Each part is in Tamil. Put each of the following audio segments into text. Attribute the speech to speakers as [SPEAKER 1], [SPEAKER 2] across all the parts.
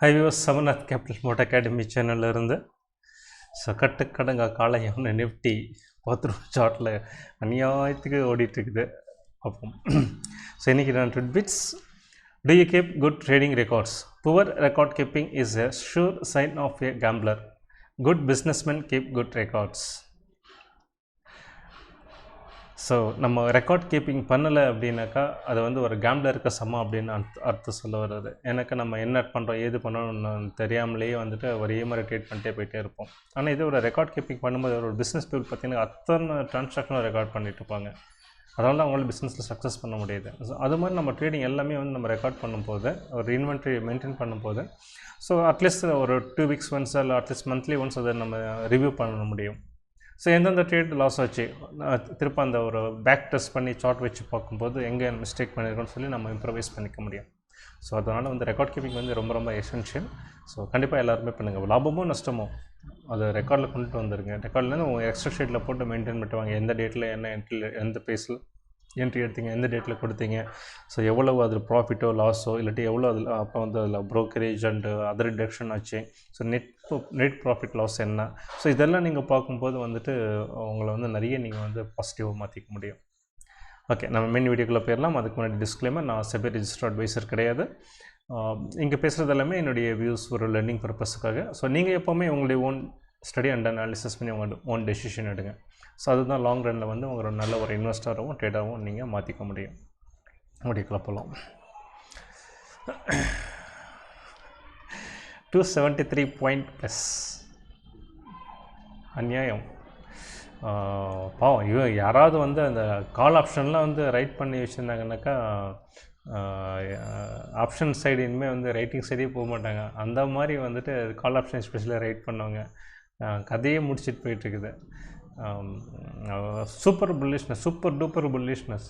[SPEAKER 1] ஹைவிவஸ் சமநாத் கேபிட்டல் மோட் அகாடமி சேனலில் இருந்து ஸோ கட்டுக்கடங்கா காளையான நிஃப்டி பாத்ரூம் சாட்டில் அநியாயத்துக்கு ஓடிட்டுருக்குது அப்போ ஸோ இன்றைக்கி நான் tweet bits to you keep good trading records poor record keeping is a sure sign of a gambler good businessman keep good records so நம்ம ரெக்கார்ட் கீப்பிங் பண்ணலை அப்படின்னாக்கா அது வந்து ஒரு கேம்லருக்கு சமம் அப்படின்னு அர்த்த அர்த்தம் சொல்ல வர்றது. எனக்கு நம்ம என்ன பண்ணுறோம் ஏது பண்ணணும்னு தெரியாமலேயே வந்துட்டு ஒரே மாதிரி ட்ரேட் பண்ணிட்டே போயிட்டே இருப்போம். ஆனால் இதே ஒரு ரெக்கார்ட் கீப்பிங் பண்ணும்போது ஒரு பிஸ்னஸ் பீப்புள் பார்த்தீங்கன்னா அத்தனை ட்ரான்சாக்ஷனும் ரெக்கார்ட் பண்ணிட்டு இருப்பாங்க. அதனால தான் அவங்களால பிஸ்னஸில் சக்ஸஸ் பண்ண முடியுது. ஸோ அது மாதிரி நம்ம ட்ரேடிங் எல்லாமே வந்து நம்ம ரெக்கார்ட் பண்ணும்போது ஒரு இன்வென்ட்ரி மெயின்டைன் பண்ணும்போது ஸோ அட்லீஸ்ட் ஒரு டூ வீக்ஸ் ஒன்ஸ் இல்லை அட்லீஸ்ட் மந்த்லி ஒன்ஸ் அதை நம்ம ரிவ்யூ பண்ண முடியும். ஸோ எந்தெந்த ட்ரேட் லாஸ் ஆச்சு? திருப்ப அந்த ஒரு பேக் டெஸ்ட் பண்ணி சார்ட் வச்சு பார்க்கும்போது எங்கே மிஸ்டேக் பண்ணியிருக்கோம்னு சொல்லி நம்ம இம்ப்ரவைஸ் பண்ணிக்க முடியும். ஸோ அதனால் வந்து ரெக்கார்ட் கீப்பிங் வந்து ரொம்ப ரொம்ப எசென்ஷியல் ஸோ கண்டிப்பாக எல்லாருமே பண்ணுங்கள் லாபமோ நஷ்டமோ அதை ரெக்கார்டில் கொண்டுட்டு வந்துருங்க. ரெக்கார்ட்லேருந்து உங்கள் எக்ஸ்ட்ரா ஷீட்டில் போட்டு மெயின்டைன் பண்ணிட்டு வாங்க. எந்த டேட்டில் என்ன என்ட்ரியில் எந்த பேஸில் என்ட்ரி எடுத்தீங்க எந்த டேட்டில் கொடுத்தீங்க. ஸோ எவ்வளவு அதில் ப்ராஃபிட்டோ லாஸோ இல்லாட்டி எவ்வளோ அதில் அப்போ வந்து அதில் ப்ரோக்கரேஜ் அண்டு அதர் டிடக்ஷன் ஆச்சு. So net net profit loss என்ன? ஸோ இதெல்லாம் நீங்கள் பார்க்கும்போது வந்துட்டு உங்களை வந்து நிறைய நீங்கள் வந்து பாசிட்டிவாக மாற்றிக்க முடியும். ஓகே நம்ம மெயின் வீடியோக்குள்ளே போயிடலாம் அதுக்கு முன்னாடி டிஸ்க்ளைமர் நான் செபி ரிஜிஸ்டர் அட்வைசர் கிடையாது. இங்கே பேசுகிறது எல்லாமே என்னுடைய வியூஸ் ஒரு லேர்னிங் பர்பஸுக்காக ஸோ நீங்கள் எப்போவுமே உங்களுடைய ஓன் ஸ்டடி அண்ட் அனாலிசிஸ் பண்ணி உங்களோட ஓன் டெசிஷன் எடுங்க. ஸோ அதுதான் லாங் ரனில் வந்து உங்களோட நல்ல ஒரு இன்வெஸ்டராகவும் ட்ரேடராகவும் நீங்கள் மாற்றிக்க முடியும். அப்படி கிளப்பலாம் two seventy three point plus அந்நியாயம் பாவம் இவ யாராவது வந்து அந்த கால் ஆப்ஷன்லாம் வந்து ரைட் பண்ணி வச்சுருந்தாங்கனாக்கா ஆப்ஷன் சைடு இனிமேல் வந்து ரைட்டிங் சைடே போக மாட்டாங்க. அந்த மாதிரி வந்துட்டு கால் ஆப்ஷன் ஸ்பெஷலாக ரைட் பண்ணவங்க. கதையே முடிச்சுட்டு போயிட்டுருக்குது super bullishness super duper bullishness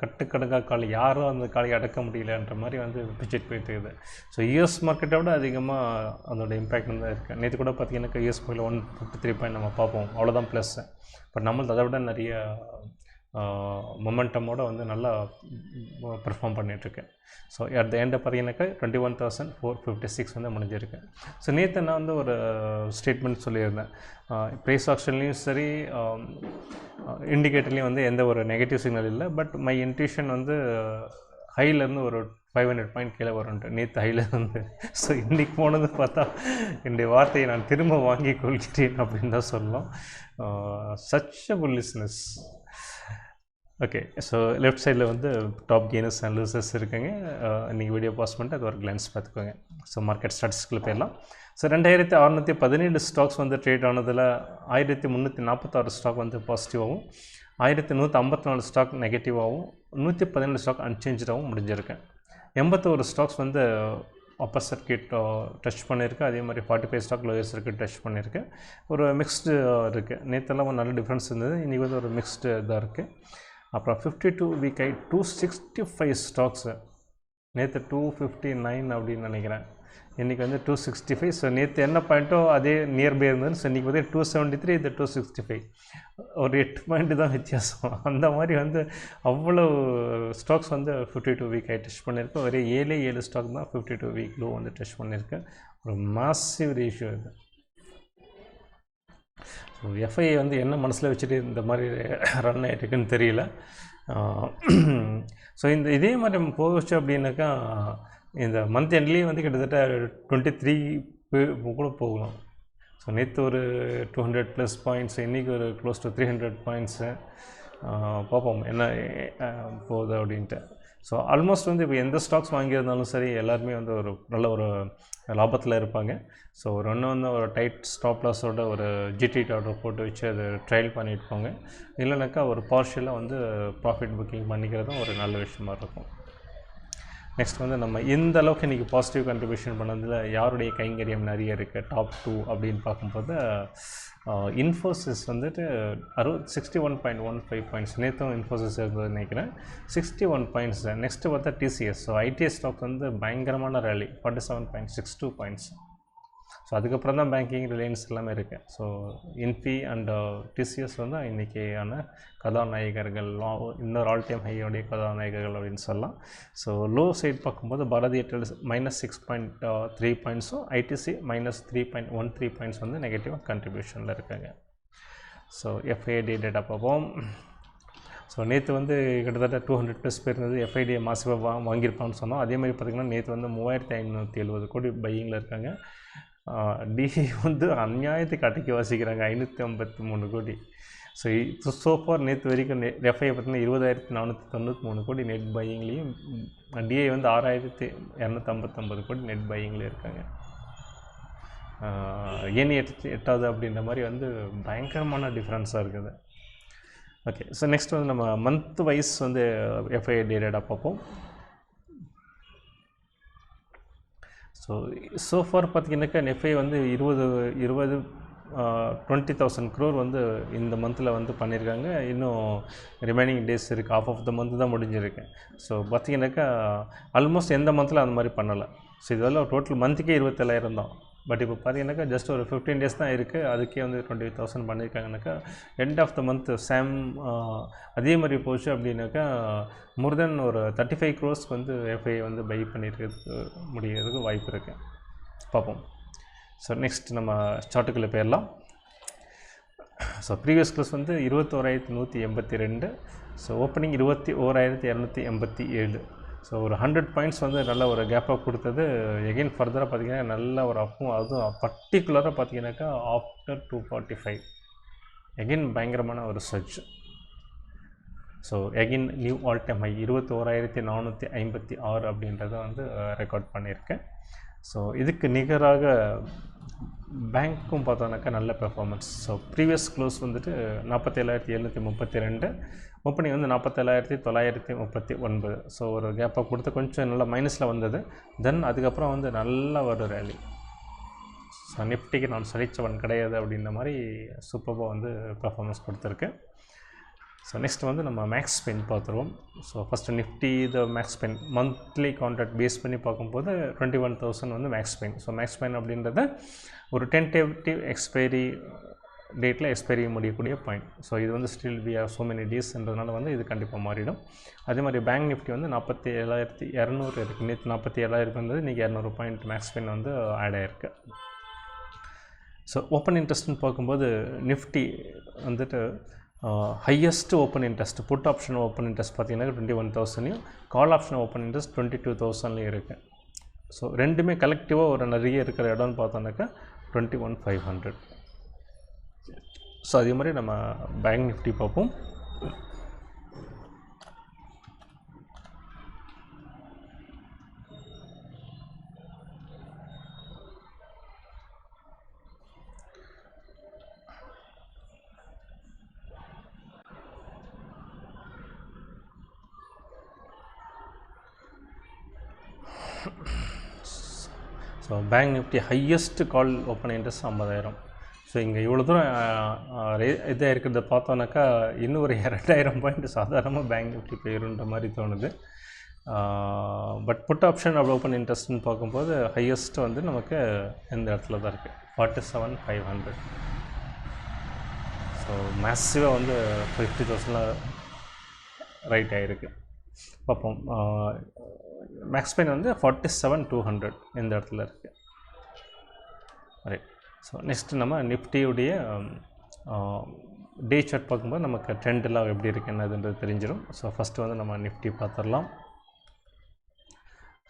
[SPEAKER 1] கட்டுக்கடங்கா காலை யாரும் அந்த காலை அடக்க முடியலன்ற மாதிரி வந்து பிச்சுட்டு போயிட்டு இருக்குது ஸோ யூஎஸ் மார்க்கெட்டை விட அதிகமாக அதோட இம்பேக்ட் வந்து இருக்குது நேற்று கூட பார்த்தீங்கன்னாக்கா யூஎஸ் மார்க்கெட்டில் ஒன் ஃபிஃப்டி த்ரீ பாயிண்ட் நம்ம பார்ப்போம். அவ்வளோதான் ப்ளஸ் பட் நம்மளுக்கு அதை விட நிறைய மொமெண்டமோட வந்து நல்லா பெர்ஃபார்ம் பண்ணிகிட்ருக்கேன் ஸோ அட் த எண்டை பார்த்தீங்கன்னாக்கா twenty one thousand four fifty six வந்து முடிஞ்சிருக்கு. ஸோ நேற்று நான் வந்து ஒரு ஸ்டேட்மெண்ட் சொல்லியிருந்தேன். ப்ரைஸ் ஆப்ஷன்லேயும் சரி இண்டிகேட்டர்லேயும் வந்து எந்த ஒரு நெகட்டிவ் சிக்னல் இல்லை. பட் மை இன்ட்யூஷன் வந்து ஹைலேருந்து ஒரு ஃபைவ் ஹண்ட்ரட் பாயிண்ட் கீழே வரும்ன்ட்டு நேற்று ஹைலேருந்து ஸோ இன்றைக்கி போனது பார்த்தா என்னுடைய வார்த்தையை நான் திரும்ப வாங்கி கொள்கிறேன் அப்படின்னு தான் சொல்லலாம் such a bullishness okay so left சைடில் வந்து டாப் கெய்னர்ஸ் அண்ட் லூசர்ஸ் இருக்குங்க இன்றைக்கி வீடியோ பாஸ் பண்ணிட்டு அது ஒரு கிளான்ஸ் பார்த்துக்கோங்க. ஸோ மார்க்கெட் ஸ்டாட்டிஸ்டிக்கில் போயிடலாம் ஸோ ரெண்டாயிரத்தி அறநூற்றி பதினேழு ஸ்டாக்ஸ் வந்து ட்ரேட் ஆனதில் ஆயிரத்தி முந்நூற்றி நாற்பத்தாறு ஸ்டாக் வந்து பாசிட்டிவாகவும் ஆயிரத்தி நூற்றி ஐம்பத்தி நாலு ஸ்டாக் நெகட்டிவாகவும் நூற்றி பதினேழு ஸ்டாக் அன்சேஞ்சாகவும் முடிஞ்சிருக்கேன் எண்பத்தோரு ஸ்டாக்ஸ் வந்து அப்பர் சர்க்கியூட் டச் பண்ணியிருக்கு. அதே மாதிரி forty five stock lower circuit touch பண்ணியிருக்கு. ஒரு மிக்ஸ்டு இருக்குது நேற்றெல்லாம் நல்ல டிஃப்ரென்ஸ் இருந்தது. இன்றைக்கி வந்து ஒரு மிக்ஸ்டு இதாக இருக்குது அப்புறம் fifty two week high two sixty five stocks நேற்று டூ ஃபிஃப்டி நைன் அப்படின்னு நினைக்கிறேன். இன்றைக்கி வந்து டூ சிக்ஸ்டி ஃபைவ் ஸோ நேற்று என்ன பாயிண்ட்டோ அதே நியர்பை இருந்தது ஸோ இன்றைக்கி வந்து டூ செவன்ட்டி த்ரீ இது டூ சிக்ஸ்டி ஃபைவ் ஒரு எட்டு பாயிண்ட்டு தான் வித்தியாசம். அந்த மாதிரி வந்து அவ்வளோ ஸ்டாக்ஸ் வந்து fifty two week high touch பண்ணியிருக்கேன் ஒரே ஏழே ஏழு ஸ்டாக் தான் ஃபிஃப்டி டூ வீக் லோ வந்து டச் பண்ணியிருக்கேன் ஒரு மாசிவ் ரேஷியோ இது. ஸோ எஃப்ஐ வந்து என்ன மனசில் வச்சுட்டு இந்த மாதிரி ரன் ஆகிட்டுருக்குன்னு தெரியல. ஸோ இந்த இதே மாதிரி நம்ம போச்சு அப்படின்னாக்கா இந்த மந்த் எண்ட்லேயே வந்து கிட்டத்தட்ட டுவெண்ட்டி த்ரீ கூட போகலாம். ஸோ நேற்று ஒரு டூ ஹண்ட்ரட் ப்ளஸ் பாயிண்ட்ஸ் இன்றைக்கி ஒரு close to three hundred points பார்ப்போம் என்ன போகுது அப்படின்ட்டு. ஸோ ஆல்மோஸ்ட் வந்து இப்போ எந்த ஸ்டாக்ஸ் வாங்கியிருந்தாலும் சரி எல்லாருமே வந்து ஒரு நல்ல ஒரு லாபத்தில் இருப்பாங்க. ஸோ ஒரு ஒன்று வந்து ஒரு டைட் ஸ்டாப் லாஸோட ஒரு ஜிடி ஆர்டர் போட்டு வச்சு அது ட்ரையல் பண்ணிட்டு போங்க இல்லைனாக்கா ஒரு பார்ஷியலாக வந்து ப்ராஃபிட் புக்கிங் பண்ணிக்கிறதும் ஒரு நல்ல விஷயமா இருக்கும். நெக்ஸ்ட் வந்து நம்ம எந்த அளவுக்கு இன்றைக்கி பாசிட்டிவ் கண்ட்ரிபியூஷன் பண்ணதில் யாருடைய கைங்கரியம் நிறைய இருக்குது டாப் டூ அப்படின்னு பார்க்கும்போது இன்ஃபோசிஸ் வந்துட்டு அறுபது sixty one point one five points நேற்றும் இன்ஃபோசிஸ் இருந்தது நினைக்கிறேன் சிக்ஸ்டி ஒன் பாயிண்ட்ஸ் நெக்ஸ்ட்டு பார்த்தா டிசிஎஸ் ஸோ ஐடிஎஸ் ஸ்டாக் வந்து பயங்கரமான rally forty seven point six two points so அதுக்கப்புறம் தான் பேங்கிங் ரிலையன்ஸ் எல்லாமே இருக்குது ஸோ இன்ஃபி அண்ட் டிசிஎஸ் வந்து இன்றைக்கியான கதாநாயகர்கள் லா- இன்னொரு ஆல் டைம் ஹையோடைய கதாநாயகர்கள் அப்படின்னு சொல்லலாம். ஸோ லோ சைட் பார்க்கும்போது Bharti Airtel minus six point three பாயிண்ட்ஸும் ITC minus three point one three points வந்து நெகட்டிவாக கண்ட்ரிபியூஷனில் இருக்காங்க. ஸோ எஃப்ஐடி டேட்டா பார்ப்போம். ஸோ நேற்று வந்து கிட்டத்தட்ட டூ ஹண்ட்ரட் ப்ளஸ் பேர் இருந்தது எஃப்ஐடியை மாசிவாக வா வாங்கியிருப்பான்னு சொன்னோம். அதே மாதிரி பார்த்திங்கன்னா நேற்று வந்து மூவாயிரத்தி ஐநூற்றி எழுபது கோடி பையிங்கில் இருக்காங்க. டிசி வந்து அந்நியாயத்துக்கு அடக்கி வாசிக்கிறாங்க. ஐநூற்றி ஐம்பத்தி மூணு கோடி. ஸோ சோஃபார் நேற்று வரைக்கும் நெ எஃப்ஐ பார்த்தீங்கன்னா இருபதாயிரத்தி நானூற்றி தொண்ணூற்றி மூணு கோடி நெட் பையிங்லேயும் டிஐ வந்து ஆறாயிரத்தி இரநூத்தம்பத்தொம்பது கோடி நெட் பையிங்லேயும் இருக்காங்க. ஏன் எட்டு எட்டாவது அப்படின்ற மாதிரி வந்து பயங்கரமான டிஃப்ரென்ஸாக இருக்குது. ஓகே ஸோ நெக்ஸ்ட் வந்து நம்ம மந்த் வைஸ் வந்து எஃப்ஐ டேட்டா பார்ப்போம். ஸோ ஸோ ஃபார் பார்த்தீங்கன்னாக்கா எஃப்ஐ வந்து இருபது இருபது டுவெண்ட்டி தௌசண்ட் க்ரோர் வந்து இந்த மந்தில் வந்து பண்ணியிருக்காங்க இன்னும் ரிமைனிங் டேஸ் இருக்குது ஆஃப் ஆஃப் த மந்த் தான் முடிஞ்சிருக்கு. ஸோ பார்த்தீங்கன்னாக்கா ஆல்மோஸ்ட் எந்த மந்தில் அந்த மாதிரி பண்ணலை. ஸோ இதெல்லாம் டோட்டல் மந்த்துக்கே இருபத்தேழாயிரம் தான். பட் இப்போ பார்த்தீங்கன்னாக்கா ஜஸ்ட் ஒரு ஃபிஃப்டீன் டேஸ் தான் இருக்குது அதுக்கே வந்து twenty thousand பண்ணியிருக்காங்கனாக்கா end of the month same அதே மாதிரி போச்சு அப்படின்னாக்கா மோர் தென் ஒரு தேர்ட்டி ஃபைவ் க்ரோஸ்க்கு வந்து எஃப்ஐ வந்து பை பண்ணியிருக்கிறதுக்கு முடியறதுக்கு வாய்ப்பு இருக்குது பார்ப்போம். ஸோ நெக்ஸ்ட் நம்ம சார்ட்டுக்குள்ளே போயிடலாம். ஸோ ப்ரீவியஸ் க்ளோஸ் வந்து இருபத்தோராயிரத்தி நூற்றி எண்பத்தி ரெண்டு. ஸோ ஓப்பனிங் இருபத்தி ஓராயிரத்தி இரநூத்தி எண்பத்தி ஏழு. ஸோ ஒரு ஹண்ட்ரட் பாயிண்ட்ஸ் வந்து நல்ல ஒரு கேப்பாக கொடுத்தது. எகெயின் ஃபர்தராக பார்த்தீங்கன்னா நல்ல ஒரு அப்பும் அதுவும் பர்டிகுலராக பார்த்தீங்கன்னாக்கா after two forty five again பயங்கரமான ஒரு surge so again new all time high இருபத்தோராயிரத்தி நானூற்றி ஐம்பத்தி ஆறு அப்படின்றத வந்து uh, ரெக்கார்ட் பண்ணியிருக்கேன். ஸோ இதுக்கு நிகராக பேங்க்கும் பார்த்தோன்னாக்கா நல்ல பெர்ஃபார்மன்ஸ் ஸோ ப்ரீவியஸ் க்ளோஸ் வந்துட்டு நாற்பத்தேழாயிரத்தி எழுநூற்றி முப்பத்தி ரெண்டு. ஓப்பனிங் வந்து நாற்பத்தேழாயிரத்தி தொள்ளாயிரத்தி முப்பத்தி ஒன்பது. ஸோ ஒரு கேப்பை கொடுத்து கொஞ்சம் நல்லா மைனஸில் வந்தது. தென் அதுக்கப்புறம் வந்து நல்ல ஒரு ரேலி ஸோ நிஃப்டிக்கு நான் சலிச்சவன் கிடையாது அப்படின்ற மாதிரி சூப்பராக வந்து பர்ஃபார்மன்ஸ் கொடுத்துருக்கு. ஸோ நெக்ஸ்ட் வந்து நம்ம மேக்ஸ் பென் பார்த்துருவோம். So first Nifty the max pain monthly contract base பண்ணி பார்க்கும்போது டுவெண்ட்டி ஒன் தௌசண்ட் வந்து max pain so max pain அப்படின்றது ஒரு டென்டேட்டிவ் எக்ஸ்பைரி டேட்டில் எக்ஸ்பைரி முடியக்கூடிய பாயிண்ட் ஸோ இது வந்து still we are so many டேஸ்ன்றதுனால வந்து இது கண்டிப்பாக மாறிடும். அதே மாதிரி பேங்க் நிஃப்டி வந்து நாற்பத்தி ஏழாயிரத்தி இரநூறு இருக்குது நேற்று நாற்பத்தி ஏழாயிரம் இருந்தது இன்றைக்கி இரநூறு பாயிண்ட் மேக்ஸ் பென் வந்து ஆட் ஆகிருக்கு ஸோ ஓப்பன் இன்ட்ரெஸ்ட்னு பார்க்கும்போது நிஃப்டி வந்துட்டு highest open interest put option open interest பார்த்தீங்கன்னா twenty one தௌசண்டையும் call option open interest twenty two தௌசண்ட்லேயும் இருக்குது ஸோ ரெண்டுமே கலெக்டிவாக ஒரு நிறைய இருக்கிற இடம்னு பார்த்தோன்னாக்கா twenty one five hundred so அதே மாதிரி நம்ம பேங்க் நிஃப்டி பார்ப்போம். So bank Nifty highest call open interest ஐம்பதாயிரம். ஸோ இங்கே இவ்வளோ தூரம் இதாக இருக்கிறத பார்த்தோன்னாக்கா இன்னும் ஒரு ரெண்டாயிரம் பாயிண்ட் சாதாரணமாக பேங்க் நிஃப்டி போயிருன்ற மாதிரி தோணுது. பட் புட் ஆப்ஷன் அப்படி ஓப்பன் இன்ட்ரெஸ்ட்னு பார்க்கும்போது ஹையஸ்ட் வந்து நமக்கு இந்த இடத்துல தான் இருக்குது forty seven five hundred so மேசிவாக வந்து ஃபிஃப்டி தௌசண்டில் ரைட் ஆகிருக்கு பார்ப்போம். மேக்ஸ் பெயின் வந்து ஃபார்ட்டி செவன் டூ ஹண்ட்ரட் இந்த இடத்துல இருக்குது ரைட் ஸோ நெக்ஸ்ட்டு நம்ம நிஃப்டியுடைய டே சார்ட் பார்க்கும்போது நமக்கு ட்ரெண்டெல்லாம் எப்படி இருக்குது என்னதுன்றது தெரிஞ்சிடும். ஸோ ஃபஸ்ட்டு வந்து நம்ம நிஃப்டி பார்த்துடலாம்.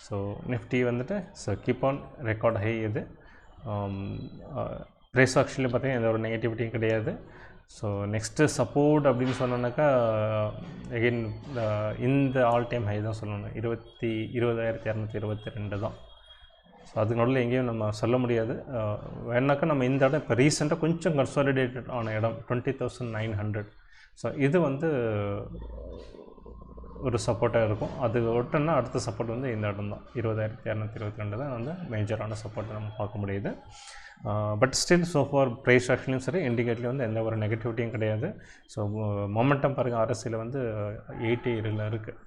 [SPEAKER 1] ஸோ நிஃப்டி வந்துட்டு so keep on record high இது. ப்ரைஸ் ஆக்சுவலி பார்த்திங்கன்னா எந்த ஒரு நெகட்டிவிட்டியும் கிடையாது. ஸோ நெக்ஸ்ட்டு சப்போர்ட் அப்படின்னு சொன்னோன்னாக்கா எகெயின் இந்த ஆல் டைம் ஹை தான் சொல்லணும். இருபத்தி இருபதாயிரத்தி இரநூத்தி இருபத்தி ரெண்டு தான். ஸோ அதுக்கு நடுவில் எங்கேயும் நம்ம சொல்ல முடியாது. வேணாக்கா நம்ம இந்த இடம் இப்போ ரீசெண்டாக கொஞ்சம் கன்சாலிடேட்டட் ஆன இடம் twenty thousand nine hundred so இது வந்து ஒரு சப்போர்ட்டாக இருக்கும். அது ஒட்டுன்னா அடுத்த சப்போர்ட் வந்து இந்த இடம் தான். இருபதாயிரத்தி இரநூத்தி இருபத்தி ரெண்டு தான் வந்து மேஜரான சப்போர்ட்டை நம்ம பார்க்க முடியுது. But still so far price ஆக்ஷன்லையும் சரி இண்டிகேட்லேயும் வந்து எந்த ஒரு நெகட்டிவிட்டியும் கிடையாது. ஸோ மொமெண்டம் பாருங்கள் அரசியல் வந்து எயிட்டி இதில் இருக்குது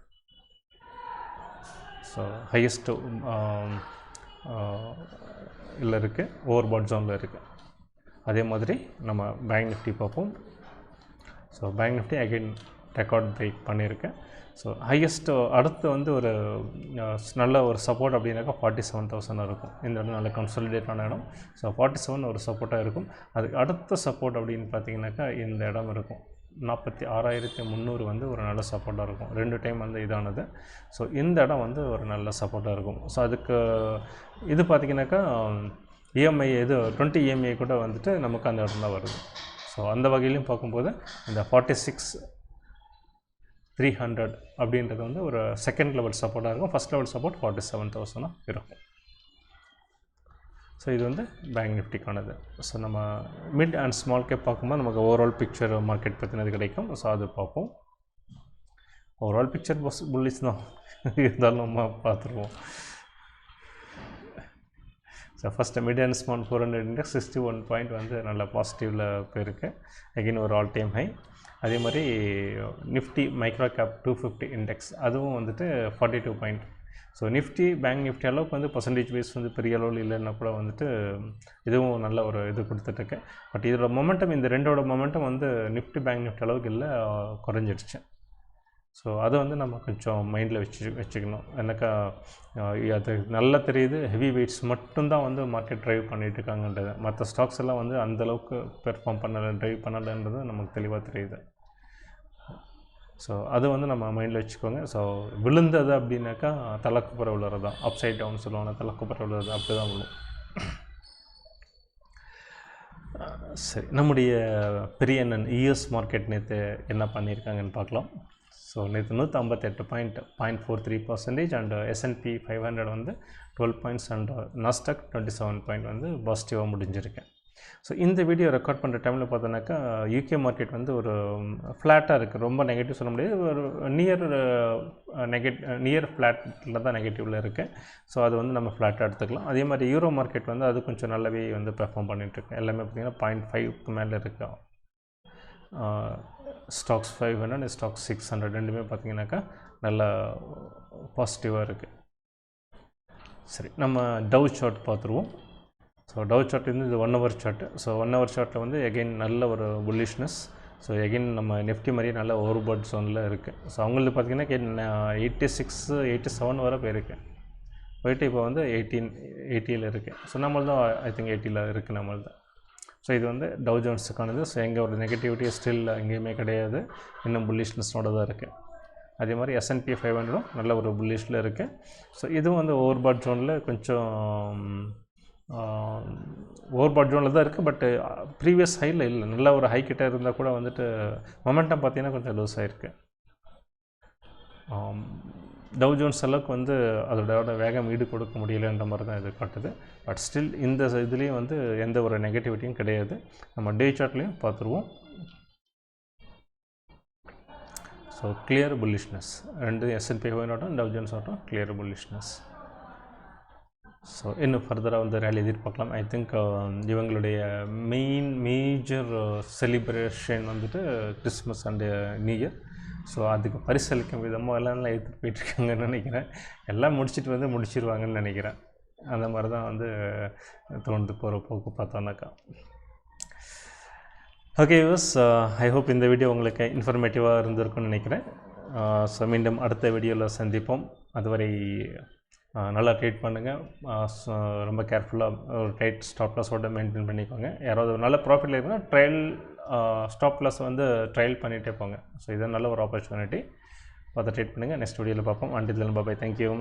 [SPEAKER 1] ஸோ ஹையஸ்ட்டு இல்லை இருக்குது ஓவர் பாட் ஜோனில் இருக்குது அதே மாதிரி நம்ம பேங்க் நிஃப்டி பார்ப்போம். So bank Nifty again record break பண்ணியிருக்கேன் ஸோ ஹையஸ்ட் அடுத்து வந்து ஒரு நல்ல ஒரு சப்போர்ட் அப்படின்னாக்கா ஃபார்ட்டி செவன் தௌசண்ட் இருக்கும். இந்த இடம் நல்ல கன்சாலிடேட்டான இடம். ஸோ ஃபார்ட்டி செவன் ஒரு சப்போர்ட்டாக இருக்கும். அதுக்கு அடுத்த சப்போர்ட் அப்படின்னு பார்த்தீங்கன்னாக்கா இந்த இடம் இருக்கும். நாற்பத்தி ஆறாயிரத்தி முந்நூறு வந்து ஒரு நல்ல சப்போர்ட்டாக இருக்கும். ரெண்டு டைம் வந்து இதானது. ஸோ இந்த இடம் வந்து ஒரு நல்ல சப்போர்ட்டாக இருக்கும். ஸோ அதுக்கு இது பார்த்திங்கனாக்கா இஎம்ஐ இது டுவெண்ட்டி இஎம்ஐ கூட வந்துட்டு நமக்கு அந்த இடம் தான் வருது. ஸோ அந்த வகையிலையும் பார்க்கும்போது இந்த ஃபார்ட்டி சிக்ஸ் த்ரீ ஹண்ட்ரட் அப்படின்றது வந்து ஒரு செகண்ட் லெவல் சப்போர்ட்டாக இருக்கும். First level support forty seven தௌசண்டாக இருக்கும். ஸோ இது வந்து பேங்க் நிஃப்டிக்கானது ஸோ நம்ம மிட் அண்ட் ஸ்மால் கேப் பார்க்கும்போது நமக்கு ஓவரால் பிக்சர் மார்க்கெட் பற்றினது கிடைக்கும். ஸோ அது பார்ப்போம். ஓவரால் பிக்சர் பஸ் புல்லிஸ் தான். இருந்தாலும் நம்ம பார்த்துருவோம். So first mid and small four hundred index sixty one point வந்து நல்ல பாசிட்டிவில் போயிருக்கு. அகைன் ஒரு ஆல் டைம் ஹை அதே மாதிரி Nifty micro cap two fifty index அதுவும் வந்துட்டு forty two point so Nifty bank Nifty அளவுக்கு வந்து பர்சன்டேஜ் வைஸ் வந்து பெரிய அளவில் இல்லைன்னா கூட வந்துட்டு இதுவும் நல்ல ஒரு இது கொடுத்துட்ருக்கு பட் இதோட மொமெண்டம் இந்த ரெண்டோட மொமெண்டம் வந்து நிஃப்டி பேங்க் நிஃப்டி அளவுக்கு இல்லை குறைஞ்சிடுச்சு. ஸோ அதை வந்து நம்ம கொஞ்சம் மைண்டில் வச்சு வச்சுக்கணும். எனக்கா அது நல்லா தெரியுது. ஹெவி வெயிட்ஸ் மட்டும்தான் வந்து மார்க்கெட் ட்ரைவ் பண்ணிட்டு இருக்காங்கன்றது. மற்ற ஸ்டாக்ஸ் எல்லாம் வந்து அந்தளவுக்கு பெர்ஃபார்ம் பண்ணலை ட்ரைவ் பண்ணலைன்றது நமக்கு தெளிவாக தெரியுது. ஸோ அது வந்து நம்ம மைண்டில் வச்சுக்கோங்க. ஸோ விழுந்தது அப்படின்னாக்கா தலைக்குப்புற விழுறது தான் அப்சைட் டவுன் சொல்லுவாங்க தலைக்குப்புற விழுறது அப்படி தான் விழும். சரி நம்முடைய பெரிய அண்ணன் இஎஸ் மார்க்கெட் நேற்று என்ன பண்ணியிருக்காங்கன்னு பார்க்கலாம். ஸோ நேற்று நூற்றி ஐம்பத்தெட்டு point point four three percentage and S&P five hundred வந்து twelve points and Nasdaq twenty seven point வந்து பாசிட்டிவாக முடிஞ்சிருக்கேன் ஸோ இந்த வீடியோ ரெக்கார்ட் பண்ணுற டைமில் பார்த்தோன்னாக்கா யூகே மார்க்கெட் வந்து ஒரு ஃப்ளாட்டாக இருக்குது ரொம்ப நெகட்டிவ் சொல்ல முடியாது. ஒரு நியர் நெகட் நியர் ஃப்ளாட்டில் தான் நெகட்டிவில் இருக்குது ஸோ அது வந்து நம்ம ஃப்ளாட்டாக எடுத்துக்கலாம். அதே மாதிரி யூரோ மார்க்கெட் வந்து அது கொஞ்சம் நல்லாவே வந்து பெர்ஃபார்ம் பண்ணிகிட்ருக்கு எல்லாமே பார்த்திங்கன்னா பாயிண்ட் ஃபைவ்க்கு மேலே இருக்கும் stocks five hundred stocks six hundred ரெண்டுமே பார்த்தீங்கன்னாக்கா நல்லா பாசிட்டிவாக இருக்குது சரி நம்ம டவ் ஷார்ட் பார்த்துருவோம். ஸோ டவ் சார்ட் வந்து இது one hour chart so one hour சார்ட்டில் வந்து எகைன் நல்ல ஒரு புல்லிஷ்னஸ் ஸோ எகைன் நம்ம நெஃப்டி மாதிரியே நல்ல ஓவர்போர்ட் சோனில் இருக்குது ஸோ அவங்களுக்கு பார்த்தீங்கன்னா எயிட்டி சிக்ஸ் எயிட்டி செவன் வரை போயிருக்கு. போயிட்டு இப்போ வந்து எயிட்டீன் எயிட்டியில் இருக்குது ஸோ நம்மளது தான் ஐ திங்க் எயிட்டியில் இருக்குது நம்மளது. ஸோ இது வந்து டவ் ஜோன்ஸுக்கானது ஸோ எங்கே ஒரு நெகட்டிவிட்டியே ஸ்டில் எங்கேயுமே கிடையாது. இன்னும் புல்லிஷ்னஸோட தான் இருக்குது அதே மாதிரி எஸ்என்பி ஃபைவ் ஹண்ட்ரடும் நல்ல ஒரு புல்லிஷில் இருக்குது ஸோ இதுவும் வந்து ஓவர்பாட் ஜோனில் கொஞ்சம் ஓவர்பாட் ஜோனில் தான் இருக்குது பட்டு ப்ரீவியஸ் ஹையில் இல்லை. நல்ல ஒரு ஹை கிட்டே இருந்தால் கூட வந்துட்டு மொமெண்டம் பார்த்தீங்கன்னா கொஞ்சம் லூஸ் ஆகிருக்கு டவ் ஜோன்ஸ் அளவுக்கு வந்து அதோட வேகம் ஈடு கொடுக்க முடியலன்ற மாதிரி தான் இது காட்டுது. பட் ஸ்டில் இந்த இதுலேயும் வந்து எந்த ஒரு நெகட்டிவிட்டியும் கிடையாது. நம்ம டே சார்ட்லேயும் பார்த்துருவோம் ஸோ கிளியர் புல்லிஷ்னஸ் ரெண்டு S&P five Dow Dow Jones ஆட்டும் கிளியர் புல்லிஷ்னஸ் ஸோ இன்னும் ஃபர்தராக வந்து ரேலி எதிர்பார்க்கலாம். ஐ திங்க் uh, இவங்களுடைய மெயின் மேஜர் செலிப்ரேஷன் வந்துட்டு Christmas and new year so அதுக்கு பரிசளிக்கும் விதமாக எல்லாம் எல்லாம் எடுத்துகிட்டு போயிட்டுருக்காங்கன்னு நினைக்கிறேன். எல்லாம் முடிச்சுட்டு வந்து முடிச்சிருவாங்கன்னு நினைக்கிறேன். அந்த மாதிரி தான் வந்து uh, தோணுது போகிற போக்கு பார்த்தோன்னாக்கா okay use I uh, hope இந்த வீடியோ உங்களுக்கு இன்ஃபர்மேட்டிவாக இருந்திருக்கும்னு நினைக்கிறேன். ஸோ மீண்டும் அடுத்த வீடியோவில் சந்திப்போம். அதுவரை நல்லா ட்ரீட் பண்ணுங்கள் ரொம்ப கேர்ஃபுல்லாக ஒரு டைட் ஸ்டாப் லாஸோட மெயின்டைன் பண்ணிக்கோங்க. யாராவது ஒரு நல்ல ப்ராஃபிட்டில் இருக்குன்னா ட்ரையல் ஸ்டாப் லாஸ் வந்து ட்ரையல் பண்ணிகிட்டே போங்க. ஸோ இது நல்ல ஒரு ஆப்பர்ச்சுனிட்டி பார்த்து ட்ரீட் பண்ணுங்கள் நெக்ஸ்ட் வீடியோவில் பார்ப்போம். Until பாபாய் thank you